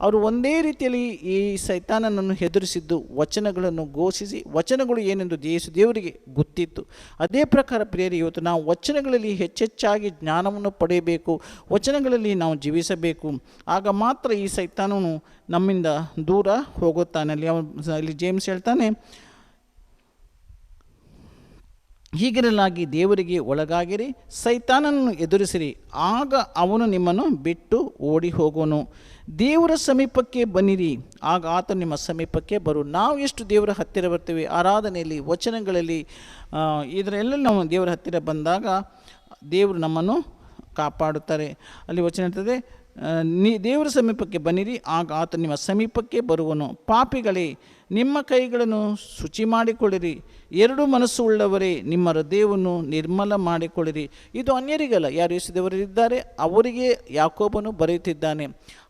ಅವರು ಒಂದೇ ರೀತಿಯಲ್ಲಿ ಈ ಸೈತಾನನನ್ನು ಹೆದರಿಸಿದ್ದು ವಚನಗಳನ್ನು ಘೋಷಿಸಿ, ವಚನಗಳು ಏನೆಂದು ಯೇಸು ದೇವರಿಗೆ ಗೊತ್ತಿತ್ತು. ಅದೇ ಪ್ರಕಾರ ಪ್ರಿಯರಿ, ಇವತ್ತು ನಾವು ವಚನಗಳಲ್ಲಿ ಹೆಚ್ಚೆಚ್ಚಾಗಿ ಜ್ಞಾನವನ್ನು ಪಡೆಯಬೇಕು, ವಚನಗಳಲ್ಲಿ ನಾವು ಜೀವಿಸಬೇಕು. ಆಗ ಮಾತ್ರ ಈ ಸೈತಾನನು ನಮ್ಮಿಂದ ದೂರ ಹೋಗುತ್ತಾನೆ. ಅಲ್ಲಿ ಅವನು ಅಲ್ಲಿ ಜೇಮ್ಸ್ ಹೇಳ್ತಾನೆ ಹೀಗಿರಲಾಗಿ ದೇವರಿಗೆ ಒಳಗಾಗಿರಿ ಸೈತಾನನ್ನು ಎದುರಿಸಿರಿ, ಆಗ ಅವನು ನಿಮ್ಮನ್ನು ಬಿಟ್ಟು ಓಡಿ ಹೋಗೋನು ದೇವರ ಸಮೀಪಕ್ಕೆ ಬನ್ನಿರಿ, ಆಗ ಆತ ನಿಮ್ಮ ಸಮೀಪಕ್ಕೆ ಬರು. ನಾವು ಎಷ್ಟು ದೇವರ ಹತ್ತಿರ ಬರ್ತೀವಿ? ಆರಾಧನೆಯಲ್ಲಿ, ವಚನಗಳಲ್ಲಿ ಇದರ ಇದರೆಲ್ಲ ನಾವು ದೇವರ ಹತ್ತಿರ ಬಂದಾಗ ದೇವರು ನಮ್ಮನ್ನು ಕಾಪಾಡುತ್ತಾರೆ. ಅಲ್ಲಿ ವಚನ ಇರ್ತದೆ ನೀ, ದೇವರ ಸಮೀಪಕ್ಕೆ ಬನ್ನಿರಿ, ಆಗ ಆತ ನಿಮ್ಮ ಸಮೀಪಕ್ಕೆ ಬರುವನು. ಪಾಪಿಗಳೇ, ನಿಮ್ಮ ಕೈಗಳನ್ನು ಶುಚಿ ಮಾಡಿಕೊಳ್ಳಿರಿ ಎರಡು ಮನಸ್ಸು ಉಳ್ಳವರೇ, ನಿಮ್ಮ ಹೃದಯವನ್ನು ನಿರ್ಮಲ ಮಾಡಿಕೊಳ್ಳಿರಿ. ಇದು ಅನ್ಯರಿಗಲ್ಲ, ಯಾರು ಯೇಸುದೇವರಿದ್ದಾರೆ ಅವರಿಗೆ ಯಾಕೋಬನು ಬರೆಯುತ್ತಿದ್ದಾನೆ.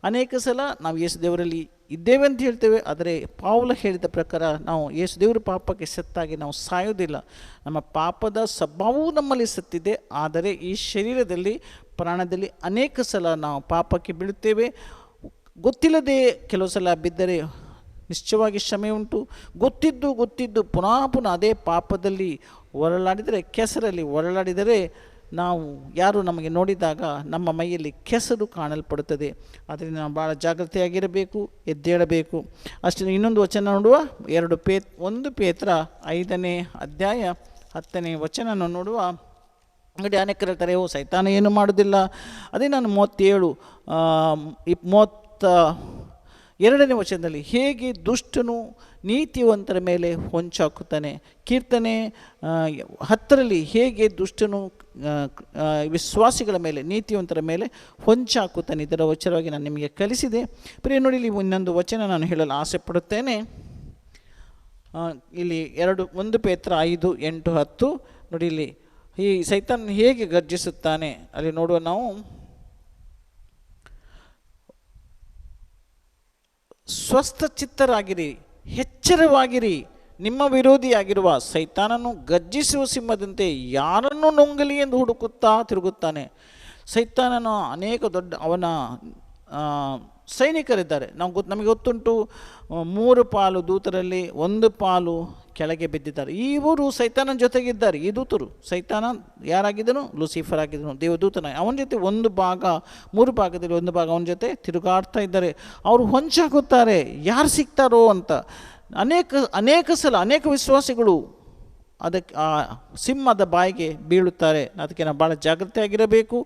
ಅನೇಕ ಸಲ ನಾವು ಯೇಸುದೇವರಲ್ಲಿ ಇದ್ದೇವೆ ಅಂತ ಹೇಳ್ತೇವೆ, ಆದರೆ ಪಾವಲ ಹೇಳಿದ ಪ್ರಕಾರ ನಾವು ಯೇಸುದೇವರ ಪಾಪಕ್ಕೆ ಸತ್ತಾಗಿ ನಾವು ಸಾಯೋದಿಲ್ಲ ನಮ್ಮ ಪಾಪದ ಸ್ವಭಾವವು ನಮ್ಮಲ್ಲಿ ಸತ್ತಿದೆ, ಆದರೆ ಈ ಶರೀರದಲ್ಲಿ, ಪ್ರಾಣದಲ್ಲಿ ಅನೇಕ ಸಲ ನಾವು ಪಾಪಕ್ಕೆ ಬೀಳುತ್ತೇವೆ. ಗೊತ್ತಿಲ್ಲದೆ ಕೆಲವು ಸಲ ಬಿದ್ದರೆ ನಿಶ್ಚಯವಾಗಿ ಕ್ಷಮೆ ಉಂಟು. ಗೊತ್ತಿದ್ದು ಗೊತ್ತಿದ್ದು ಪುನಃ ಪುನಃ ಅದೇ ಪಾಪದಲ್ಲಿ ಹೊರಳಾಡಿದರೆ ಕೆಸರಲ್ಲಿ ಹೊರಳಾಡಿದರೆ ನಾವು ಯಾರು ನಮಗೆ ನೋಡಿದಾಗ ನಮ್ಮ ಮೈಯಲ್ಲಿ ಕೆಸರು ಕಾಣಲ್ಪಡುತ್ತದೆ. ಅದರಿಂದ ನಾವು ಭಾಳ ಜಾಗ್ರತೆಯಾಗಿರಬೇಕು, ಎದ್ದೇಳಬೇಕು. ಅಷ್ಟೇ ಇನ್ನೊಂದು ವಚನ ನೋಡುವ. ಎರಡು ಪೇ, ಒಂದು ಪೇತ್ರ ಐದನೇ ಅಧ್ಯಾಯ ಹತ್ತನೇ ವಚನ ನೋಡುವ. ಅಂಗಡಿ ಅನೇಕರು ಹೇಳ್ತಾರೆ ಓ ಸೈತಾನ, ಏನು ಮಾಡೋದಿಲ್ಲ ಅದೇ ನಾನು ಮೂವತ್ತೇಳು ಇಪ್ ಮೂವತ್ತ ಎರಡನೇ ವಚನದಲ್ಲಿ ಹೇಗೆ ದುಷ್ಟನು ನೀತಿವಂತರ ಮೇಲೆ ಹೊಂಚಾಕುತ್ತಾನೆ? ಕೀರ್ತನೆ ಹತ್ತರಲ್ಲಿ ಹೇಗೆ ದುಷ್ಟನು ವಿಶ್ವಾಸಿಗಳ ಮೇಲೆ, ನೀತಿವಂತರ ಮೇಲೆ ಹೊಂಚಾಕುತ್ತಾನೆ? ಇದರ ವಚನವಾಗಿ ನಾನು ನಿಮಗೆ ಕಲಿಸಿದೆ. ಪ್ರಿಯ ನೋಡಿ, ಇಲ್ಲಿ ಇನ್ನೊಂದು ವಚನ ನಾನು ಹೇಳಲು ಆಸೆ ಪಡುತ್ತೇನೆ. ಇಲ್ಲಿ ಎರಡು, ಒಂದು ಪೇತ್ರ ಐದು, ಎಂಟು, ಹತ್ತು. ನೋಡಿ, ಇಲ್ಲಿ ಈ ಸೈತಾನ್ ಹೇಗೆ ಗರ್ಜಿಸುತ್ತಾನೆ? ಅಲ್ಲಿ ನೋಡುವ ನಾವು. ಸ್ವಸ್ಥ ಚಿತ್ತರಾಗಿರಿ ಎಚ್ಚರವಾಗಿರಿ, ನಿಮ್ಮ ವಿರೋಧಿಯಾಗಿರುವ ಸೈತಾನನು ಗರ್ಜಿಸುವ ಸಿಂಹದಂತೆ ಯಾರನ್ನು ನುಂಗಲಿ ಎಂದು ಹುಡುಕುತ್ತಾ ತಿರುಗುತ್ತಾನೆ. ಸೈತಾನನು ಅನೇಕ ದೊಡ್ಡ ಅವನ ಸೈನಿಕರಿದ್ದಾರೆ. ನಾವು ಗೊತ್ತು ನಮಗೆ ಗೊತ್ತುಂಟು, ಮೂರು ಪಾಲು ದೂತರಲ್ಲಿ ಒಂದು ಪಾಲು ಕೆಳಗೆ ಬಿದ್ದಿದ್ದಾರೆ. ಇವರು ಸೈತಾನನ ಜೊತೆಗಿದ್ದಾರೆ ಈ ದೂತರು. ಸೈತಾನ ಯಾರಾಗಿದ್ದನು? ಲೂಸಿಫರ್ ಆಗಿದ್ದನು. ದೇವದೂತನ. ಅವನ ಜೊತೆ ಒಂದು ಭಾಗ, ಮೂರು ಭಾಗದಲ್ಲಿ ಒಂದು ಭಾಗ ಅವನ ಜೊತೆ ತಿರುಗಾಡ್ತಾ ಇದ್ದಾರೆ. ಅವರು ಹೊಂಚಾಗುತ್ತಾರೆ. ಯಾರು ಸಿಗ್ತಾರೋ ಅಂತ. ಅನೇಕ ಅನೇಕ ಸಲ, ಅನೇಕ ವಿಶ್ವಾಸಿಗಳು ಅದಕ್ಕೆ ಆ ಸಿಂಹದ ಬಾಯಿಗೆ ಬೀಳುತ್ತಾರೆ. ಅದಕ್ಕೆ ನಾವು ಭಾಳ ಜಾಗೃತಿಯಾಗಿರಬೇಕು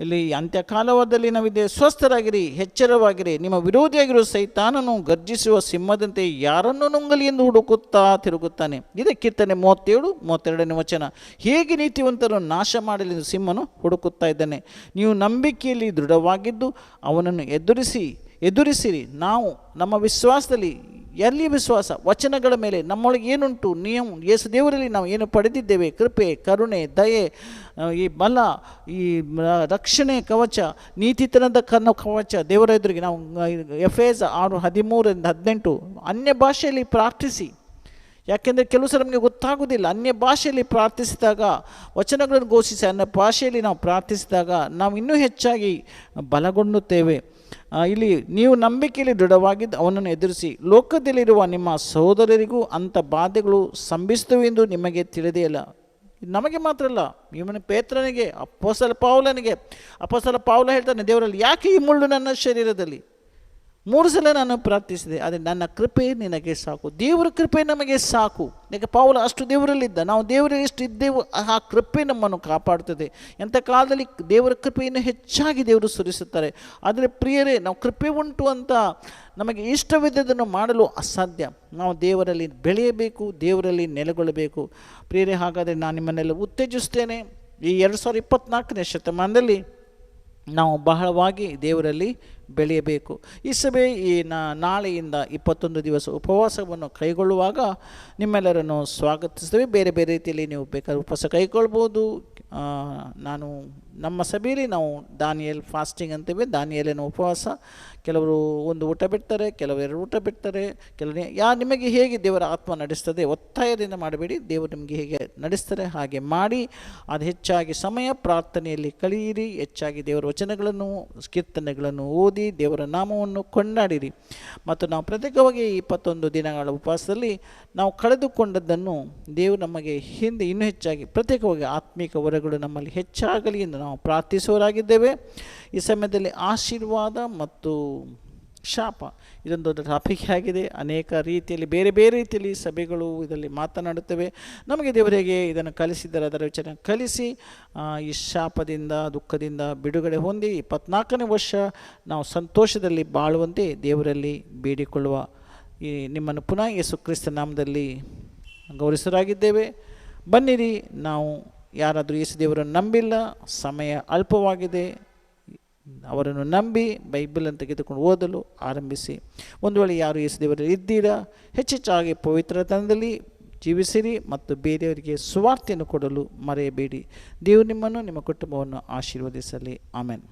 ಇಲ್ಲಿ ಅಂತ್ಯಕಾಲವಾದಲ್ಲಿ ನಾವಿದೆ ಸ್ವಸ್ಥರಾಗಿರಿ, ಎಚ್ಚರವಾಗಿರಿ. ನಿಮ್ಮ ವಿರೋಧಿಯಾಗಿರುವ ಸೈತಾನನು ಗರ್ಜಿಸುವ ಸಿಂಹದಂತೆ ಯಾರನ್ನು ನುಂಗಲಿ ಎಂದು ಹುಡುಕುತ್ತಾ ತಿರುಗುತ್ತಾನೆ. ಇದೆ ಕೀರ್ತನೆ ಮೂವತ್ತೇಳು, ಮೂವತ್ತೆರಡನೇ ವಚನ. ಹೇಗೆ ನೀತಿವಂತರನ್ನು ನಾಶ ಮಾಡಲಿ ಎಂದು ಸಿಂಹನು ಹುಡುಕುತ್ತಾ ಇದ್ದಾನೆ. ನೀವು ನಂಬಿಕೆಯಲ್ಲಿ ದೃಢವಾಗಿದ್ದು ಅವನನ್ನು ಎದುರಿಸಿ, ಎದುರಿಸಿರಿ. ನಾವು ನಮ್ಮ ವಿಶ್ವಾಸದಲ್ಲಿ ಎಲ್ಲಿ ವಿಶ್ವಾಸ? ವಚನಗಳ ಮೇಲೆ ನಮ್ಮೊಳಗೆ ಏನುಂಟು? ನಿಯಮ, ಯೇಸು ದೇವರಲ್ಲಿ ನಾವು ಏನು ಪಡೆದಿದ್ದೇವೆ? ಕೃಪೆ, ಕರುಣೆ, ದಯೆ ಈ ಬಲ, ಈ ರಕ್ಷಣೆ, ಕವಚ, ನೀತಿತನದ ಕನ್ನ ಕವಚ, ದೇವರ ಎದುರಿಗೆ ನಾವು ಎಫ್ ಎಸ್ ಆರು ಹದಿಮೂರರಿಂದ ಹದಿನೆಂಟು ಅನ್ಯ ಭಾಷೆಯಲ್ಲಿ ಪ್ರಾರ್ಥಿಸಿ. ಯಾಕೆಂದರೆ ಕೆಲವು ಸಲ ನಮಗೆ ಗೊತ್ತಾಗೋದಿಲ್ಲ. ಅನ್ಯ ಭಾಷೆಯಲ್ಲಿ ಪ್ರಾರ್ಥಿಸಿದಾಗ, ವಚನಗಳನ್ನು ಘೋಷಿಸಿ ಅನ್ಯ ಭಾಷೆಯಲ್ಲಿ ನಾವು ಪ್ರಾರ್ಥಿಸಿದಾಗ ನಾವು ಇನ್ನೂ ಹೆಚ್ಚಾಗಿ ಬಲಗೊಳ್ಳುತ್ತೇವೆ. ಇಲ್ಲಿ ನೀವು ನಂಬಿಕೆಯಲ್ಲಿ ದೃಢವಾಗಿದ್ದು ಅವನನ್ನು ಎದುರಿಸಿ, ಲೋಕದಲ್ಲಿರುವ ನಿಮ್ಮ ಸಹೋದರರಿಗೂ ಅಂಥ ಬಾಧೆಗಳು ಸಂಭಿಸ್ತವೆ ಎಂದು ನಿಮಗೆ ತಿಳಿದೇ ಇಲ್ಲ. ನಮಗೆ ಮಾತ್ರ ಅಲ್ಲ, ಇವನ ಪೇತ್ರನಿಗೆ ಅಪ್ಪಸಲ ಪಾವಲನಿಗೆ ಅಪ್ಪಸಲ ಪಾವಲ ಹೇಳ್ತಾನೆ, ದೇವರಲ್ಲಿ ಯಾಕೆ ಈ ಮುಳ್ಳು ನನ್ನ ಶರೀರದಲ್ಲಿ? ಮೂರು ಸಲ ನಾನು ಪ್ರಾರ್ಥಿಸಿದೆ, ಆದರೆ ನನ್ನ ಕೃಪೆ ನಿನಗೆ ಸಾಕು. ದೇವರ ಕೃಪೆ ನಮಗೆ ಸಾಕು. ಯಾಕೆ ಪಾವಲ ಅಷ್ಟು ದೇವರಲ್ಲಿದ್ದ, ನಾವು ದೇವರಲ್ಲಿ ಎಷ್ಟು ಇದ್ದೇವೋ ಆ ಕೃಪೆ ನಮ್ಮನ್ನು ಕಾಪಾಡ್ತದೆ. ಎಂಥ ಕಾಲದಲ್ಲಿ ದೇವರ ಕೃಪೆಯನ್ನು ಹೆಚ್ಚಾಗಿ ದೇವರು ಸುರಿಸುತ್ತಾರೆ. ಆದರೆ ಪ್ರಿಯರೇ, ನಾವು ಕೃಪೆ ಉಂಟು ಅಂತ ನಮಗೆ ಇಷ್ಟವಿದ್ದದನ್ನು ಮಾಡಲು ಅಸಾಧ್ಯ. ನಾವು ದೇವರಲ್ಲಿ ಬೆಳೆಯಬೇಕು, ದೇವರಲ್ಲಿ ನೆಲೆಗೊಳ್ಳಬೇಕು. ಪ್ರಿಯರೇ, ಹಾಗಾದರೆ ನಾನು ನಿಮ್ಮನ್ನೆಲ್ಲ ಉತ್ತೇಜಿಸ್ತೇನೆ. ಈ ಎರಡು ಸಾವಿರದ ಇಪ್ಪತ್ತ್ನಾಲ್ಕನೇ ಶತಮಾನದಲ್ಲಿ ನಾವು ಬಹಳವಾಗಿ ದೇವರಲ್ಲಿ ಬೆಳೆಯಬೇಕು. ಈ ಸಭೆ ಈ ನಾಳೆಯಿಂದ ಇಪ್ಪತ್ತೊಂದು ದಿವಸ ಉಪವಾಸವನ್ನು ಕೈಗೊಳ್ಳುವಾಗ ನಿಮ್ಮೆಲ್ಲರನ್ನು ಸ್ವಾಗತಿಸ್ತೇವೆ ಬೇರೆ ಬೇರೆ ರೀತಿಯಲ್ಲಿ ನೀವು ಬೇಕಾದ್ರೆ ಉಪವಾಸ ಕೈಗೊಳ್ಬೋದು. ನಾನು ನಮ್ಮ ಸಭೆಯಲ್ಲಿ ನಾವು ದಾನಿಯಲ್ ಫಾಸ್ಟಿಂಗ್ ಅಂತೇವೆ, ದಾನಿಯಲಿನ ಉಪವಾಸ. ಕೆಲವರು ಒಂದು ಊಟ ಬಿಡ್ತಾರೆ, ಕೆಲವರು ಎರಡು ಊಟ ಬಿಡ್ತಾರೆ, ಕೆಲವರು ಯಾ, ನಿಮಗೆ ಹೇಗೆ ದೇವರ ಆತ್ಮ ನಡೆಸ್ತದೆ ಒತ್ತಾಯದಿಂದ ಮಾಡಬೇಡಿ, ದೇವರು ನಿಮಗೆ ಹೇಗೆ ನಡೆಸ್ತಾರೆ ಹಾಗೆ ಮಾಡಿ, ಅದು ಹೆಚ್ಚಾಗಿ ಸಮಯ ಪ್ರಾರ್ಥನೆಯಲ್ಲಿ ಕಳೆಯಿರಿ, ಹೆಚ್ಚಾಗಿ ದೇವರ ವಚನಗಳನ್ನು, ಕೀರ್ತನೆಗಳನ್ನು ಓದಿ, ದೇವರ ನಾಮವನ್ನು ಕೊಂಡಾಡಿರಿ. ಮತ್ತು ನಾವು ಪ್ರತ್ಯೇಕವಾಗಿ ಇಪ್ಪತ್ತೊಂದು ದಿನಗಳ ಉಪವಾಸದಲ್ಲಿ ನಾವು ಕಳೆದುಕೊಂಡದ್ದನ್ನು ದೇವರು ನಮಗೆ ಹಿಂದೆ ಇನ್ನೂ ಹೆಚ್ಚಾಗಿ ಪ್ರತ್ಯೇಕವಾಗಿ ಆತ್ಮಿಕ ವರಗಳು ನಮ್ಮಲ್ಲಿ ಹೆಚ್ಚಾಗಲಿ ಎಂದು ನಾವು ಪ್ರಾರ್ಥಿಸುವರಾಗಿದ್ದೇವೆ ಈ ಸಮಯದಲ್ಲಿ ಆಶೀರ್ವಾದ ಮತ್ತು ಶಾಪ ಇದೊಂದು ದೊಡ್ಡ ಟಾಪಿಕ್ ಆಗಿದೆ. ಅನೇಕ ರೀತಿಯಲ್ಲಿ, ಬೇರೆ ಬೇರೆ ರೀತಿಯಲ್ಲಿ ಸಭೆಗಳು ಇದರಲ್ಲಿ ಮಾತನಾಡುತ್ತವೆ. ನಮಗೆ ದೇವರಿಗೆ ಇದನ್ನು ಕಲಿಸಿದ್ದಾರೆ, ಅದರ ವಿಚಾರ ಕಲಿಸಿ ಈ ಶಾಪದಿಂದ, ದುಃಖದಿಂದ ಬಿಡುಗಡೆ ಹೊಂದಿ ಇಪ್ಪತ್ನಾಲ್ಕನೇ ವರ್ಷ ನಾವು ಸಂತೋಷದಲ್ಲಿ ಬಾಳುವಂತೆ ದೇವರಲ್ಲಿ ಬೇಡಿಕೊಳ್ಳುವ ಈ ನಿಮ್ಮನ್ನು ಪುನಃ ಯೇಸು ಕ್ರಿಸ್ತ ನಾಮದಲ್ಲಿ ಗೌರವಿಸರಾಗಿದ್ದೇವೆ ಬನ್ನಿರಿ, ನಾವು ಯಾರಾದರೂ ಯೇಸು ದೇವರನ್ನು ನಂಬಿಲ್ಲ, ಸಮಯ ಅಲ್ಪವಾಗಿದೆ. ಅವರನ್ನು ನಂಬಿ ಬೈಬಲನ್ನು ತೆಗೆದುಕೊಂಡು ಓದಲು ಆರಂಭಿಸಿ. ಒಂದು ವೇಳೆ ಯಾರು ಯೇಸು ದೇವರಲ್ಲಿ ಇದ್ದೀರಾ, ಹೆಚ್ಚೆಚ್ಚಾಗಿ ಪವಿತ್ರತನದಲ್ಲಿ ಜೀವಿಸಿರಿ ಮತ್ತು ಬೇರೆಯವರಿಗೆ ಸುವಾರ್ತೆಯನ್ನು ಕೊಡಲು ಮರೆಯಬೇಡಿ. ದೇವರು ನಿಮ್ಮನ್ನು, ನಿಮ್ಮ ಕುಟುಂಬವನ್ನು ಆಶೀರ್ವದಿಸಲಿ. ಆಮೇನ್.